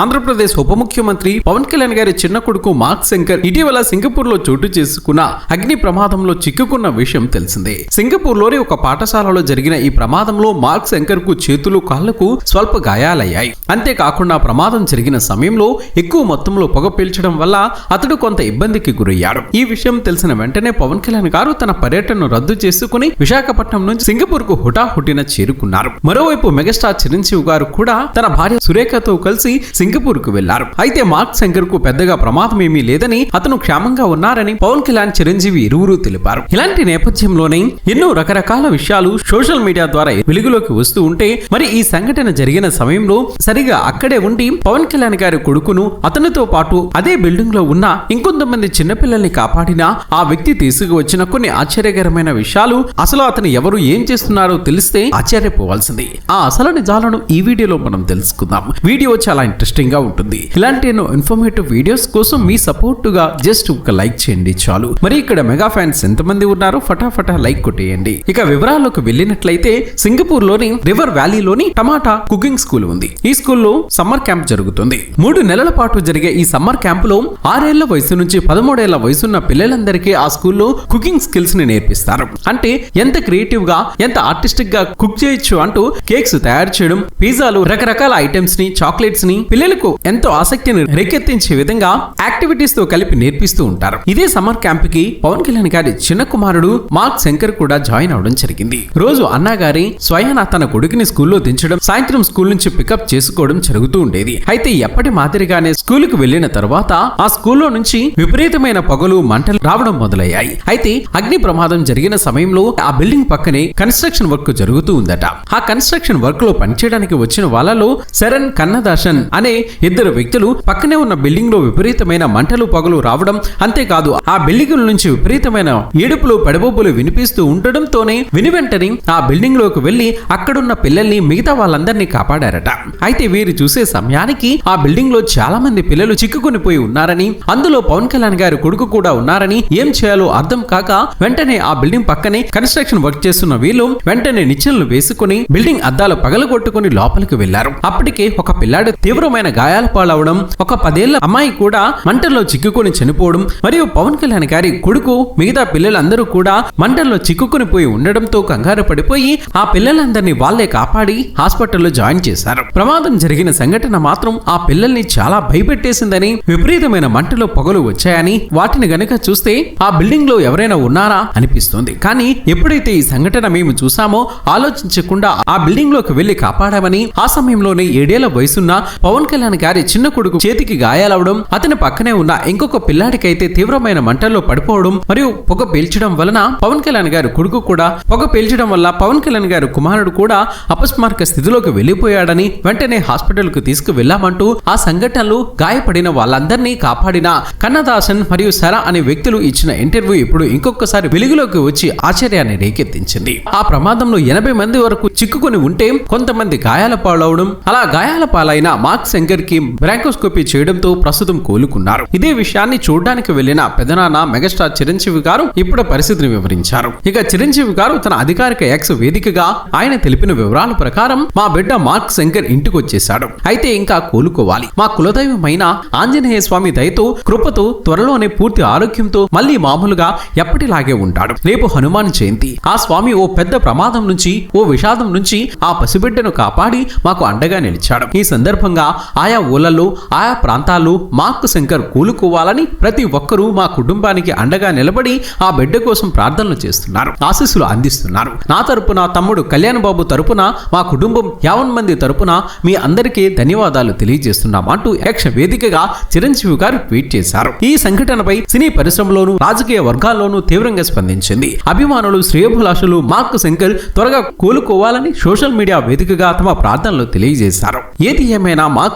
ఆంధ్రప్రదేశ్ ఉప ముఖ్యమంత్రి పవన్ కళ్యాణ్ గారి చిన్న కొడుకు మార్క్ శంకర్ ఇటీవల సింగపూర్లో చోటు చేసుకున్న అగ్ని ప్రమాదంలో చిక్కుకున్న విషయం తెలిసిందే. సింగపూర్లోని ఒక పాఠశాలలో జరిగిన ఈ ప్రమాదంలో మార్క్ శంకర్కు చేతులు కాళ్ళకు స్వల్ప గాయాలయ్యాయి. అంతేకాకుండా ప్రమాదం జరిగిన సమయంలో ఎక్కువ మొత్తంలో పొగ పీల్చడం వల్ల అతడు కొంత ఇబ్బందికి గురయ్యాడు. ఈ విషయం తెలిసిన వెంటనే పవన్ కళ్యాణ్ గారు తన పర్యటనను రద్దు చేసుకుని విశాఖపట్నం నుంచి సింగపూర్కు హుటాహుటిన చేరుకున్నారు. మరోవైపు మెగాస్టార్ చిరంజీవి గారు కూడా తన భార్య సురేఖతో కలిసి సింగపూర్కు వెళ్ళారు. అయితే మార్క్ శంకర్కు పెద్దగా ప్రమాదం ఏమీ లేదని అతను క్షేమంగా ఉన్నారని పవన్ కళ్యాణ్ చిరంజీవి ఇరువురు తెలిపారు. ఇలాంటి నేపథ్యంలోనే ఎన్నో రకరకాల విషయాలు సోషల్ మీడియా ద్వారా వెలుగులోకి వస్తూ ఉంటే మరి ఈ సంఘటన జరిగిన సమయంలో సరిగా అక్కడే ఉండి పవన్ కళ్యాణ్ గారి కొడుకును అతనితో పాటు అదే బిల్డింగ్లో ఉన్న ఇంకొంతమంది చిన్నపిల్లల్ని కాపాడిన ఆ వ్యక్తి తీసుకువచ్చిన కొన్ని ఆశ్చర్యకరమైన విషయాలు అసలు అతను ఎవరు ఏం చేస్తున్నారో తెలిస్తే ఆశ్చర్యపోవాల్సింది. ఆ అసలు నిజాలను ఈ వీడియోలో మనం తెలుసుకుందాం. వీడియో చాలా ఇంట్రెస్ట్ గా ఉంటుంది. ఇలాంటి ఎన్నో ఇన్ఫర్మేటివ్ వీడియోస్ కోసం మీ సపోర్ట్గా జస్ట్ ఒక లైక్ చేయండి చాలు. మరి ఇక్కడ మెగా ఫ్యాన్స్ ఎంతమంది ఉన్నారో ఫటాఫటా లైక్ కొట్టేయండి. ఇక వివరాల్లోకి వెళ్ళినట్లయితే సింగపూర్లోని రివర్ వ్యాలీలోని టమాటా కుకింగ్ స్కూల్ ఉంది. ఈ స్కూల్లో సమ్మర్ క్యాంప్ జరుగుతుంది. మూడు నెలల పాటు జరిగే ఈ సమ్మర్ క్యాంప్లో ఆరేళ్ళ వయసు నుంచి పదమూడేళ్ళ వయసున్న పిల్లలందరికీ ఆ స్కూల్లో కుకింగ్ స్కిల్స్ని నేర్పిస్తారు. అంటే ఎంత క్రియేటివ్గా ఎంత ఆర్టిస్టిక్గా కుక్ చేయొచ్చు అంటూ కేక్స్ తయారు చేయడం పిజ్జాలు రకరకాల ఐటమ్స్ని చాక్లెట్స్ని పిల్లలకు ఎంతో ఆసక్తిని రేకెత్తించే విధంగా యాక్టివిటీస్తో కలిపి నేర్పిస్తూ ఉంటారు. ఇదే సమ్మర్ క్యాంప్కి పవన్ కళ్యాణ్ గారి చిన్న కుమారుడు మార్క్ శంకర్ కూడా జాయిన్ అవడం జరిగింది. రోజు అన్నా గారి స్వయాన తన కొడుకుని స్కూల్లో దించడం సాయంత్రం స్కూల్ నుంచి పికప్ చేసుకోవడం జరుగుతూ ఉండేది. అయితే ఎప్పటి మాదిరిగానే స్కూల్కు వెళ్ళిన తర్వాత ఆ స్కూల్లో నుంచి విపరీతమైన పొగలు మంటలు రావడం మొదలయ్యాయి. అయితే అగ్ని ప్రమాదం జరిగిన సమయంలో ఆ బిల్డింగ్ పక్కనే కన్స్ట్రక్షన్ వర్క్ జరుగుతూ ఉందట. ఆ కన్స్ట్రక్షన్ వర్క్లో పనిచేయడానికి వచ్చిన వాళ్ళలో శరణ్ కన్నదాసన్ అనే ఇద్దరు వ్యక్తులు పక్కనే ఉన్న బిల్డింగ్లో విపరీతమైన మంటలు పగలు రావడం అంతేకాదు ఆ బిల్డింగ్ నుంచి విపరీతమైన ఏడుపులు పెడబొబ్బులు వినిపిస్తూ ఉండడంతోనే విని వెంటనే ఆ బిల్డింగ్లోకి వెళ్ళి అక్కడున్న పిల్లల్ని మిగతా వాళ్ళందరినీ కాపాడారట. అయితే వీరు చూసే సమయానికి ఆ బిల్డింగ్లో చాలా మంది పిల్లలు చిక్కుకుని పోయి ఉన్నారని అందులో పవన్ కళ్యాణ్ గారి కొడుకు కూడా ఉన్నారని ఏం చేయాలో అర్థం కాక వెంటనే ఆ బిల్డింగ్ పక్కనే కన్స్ట్రక్షన్ వర్క్ చేస్తున్న వీళ్ళు వెంటనే నిచ్చెనలు వేసుకుని బిల్డింగ్ అద్దాలు పగలగొట్టుకుని లోపలికి వెళ్ళారు అప్పటికే ఒక పిల్లాడు తీవ్రమైన గాయాల పాలవడం ఒక పదేళ్ళ అమ్మాయి కూడా మంటల్లో చిక్కుకొని చనిపోవడం మరియు పవన్ కళ్యాణ్ గారి కొడుకు మిగతా పిల్లలందరూ కూడా మంటల్లో చిక్కుకొని పోయి ఉండడంతో కంగారు పడిపోయి ఆ పిల్లలందరినీ వాళ్ళే కాపాడి హాస్పిటల్లో జాయిన్ చేశారు. ప్రమాదం జరిగిన సంఘటన మాత్రం ఆ పిల్లల్ని చాలా భయపెట్టేసిందని విపరీతమైన మంటలో పొగలు వచ్చాయని వాటిని గనుక చూస్తే ఆ బిల్డింగ్లో ఎవరైనా ఉన్నారా అనిపిస్తుంది. కానీ ఎప్పుడైతే ఈ సంఘటన మేము చూసామో ఆలోచించకుండా ఆ బిల్డింగ్లోకి వెళ్ళి కాపాడామని ఆ సమయంలోనే ఏడేళ్ళ వయసున్న పవన్ కళ్యాణ్ గారి చిన్న కొడుకు చేతికి గాయాలవడం అతని పక్కనే ఉన్న ఇంకొక పిల్లాడికైతే తీవ్రమైన మంటల్లో పడిపోవడం మరియు పొగ పీల్చడం వలన పవన్ కళ్యాణ్ గారి కొడుకు కూడా పొగ పీల్చడం వల్ల పవన్ కళ్యాణ్ గారి కుమారుడు కూడా అపస్మారక స్థితిలోకి వెళ్ళిపోయాడని వెంటనే హాస్పిటల్కు తీసుకువెళ్ళామంటూ ఆ సంఘటనలు గాయపడిన వాళ్ళందరినీ కాపాడిన కన్నదాసన్ మరియు సరా అనే వ్యక్తులు ఇచ్చిన ఇంటర్వ్యూ ఇప్పుడు ఇంకొకసారి వెలుగులోకి వచ్చి ఆశ్చర్యాన్ని రేకెత్తించింది. ఆ ప్రమాదంలో ఎనభై మంది వరకు చిక్కుకుని ఉంటే కొంతమంది గాయాల పాలవడం అలా గాయాల పాలైన మార్క్స్ శంకర్కి బ్రాంకోస్కోపీ చేయడంతో ప్రస్తుతం కోలుకున్నారు. ఇదే విషయాన్ని చూడడానికి వెళ్ళిన పెదనాన్న మెగాస్టార్ చిరంజీవి గారు ఇప్పుడు పరిస్థితిని వివరించారు. ఇక చిరంజీవి గారు తన అధికారిక ఎక్స్ వేదికగా ఆయన తెలిపిన వివరాల ప్రకారం మా బిడ్డ మార్క్ శంకర్ ఇంటికి వచ్చేశాడు అయితే ఇంకా కోలుకోవాలి. మా కులదైవమైన ఆంజనేయ స్వామి దయతో కృపతో త్వరలోనే పూర్తి ఆరోగ్యంతో మళ్ళీ మామూలుగా ఎప్పటిలాగే ఉంటాడు. రేపు హనుమాన్ జయంతి. ఆ స్వామి ఓ పెద్ద ప్రమాదం నుంచి ఓ విషాదం నుంచి ఆ పసిబిడ్డను కాపాడి మాకు అండగా నిలిచాడు. ఈ సందర్భంగా ఆయా ఊళ్ళలో ఆయా ప్రాంతాల్లో మాకు శంకర్ కూలుకోవాలని ప్రతి ఒక్కరూ మా కుటుంబానికి అండగా నిలబడి ఆ బిడ్డ కోసం ప్రార్థనలు చేస్తున్నారు ఆశీస్సులు అందిస్తున్నారు. నా తరపున తమ్ముడు కళ్యాణ్ బాబు తరపున మా కుటుంబం యావన్ మంది తరపున మీ అందరికీ ధన్యవాదాలు తెలియజేస్తున్నాం అంటూ యక్ష వేదికగా చిరంజీవి గారు ట్వీట్ చేశారు. ఈ సంఘటనపై సినీ పరిశ్రమలోనూ రాజకీయ వర్గాల్లోనూ తీవ్రంగా స్పందించింది. అభిమానులు శ్రేయభిలాషులు మార్క్ శంకర్ త్వరగా కోలుకోవాలని సోషల్ మీడియా వేదికగా తమ ప్రార్థనలు తెలియజేశారు. ఏది ఏమైనా మార్క్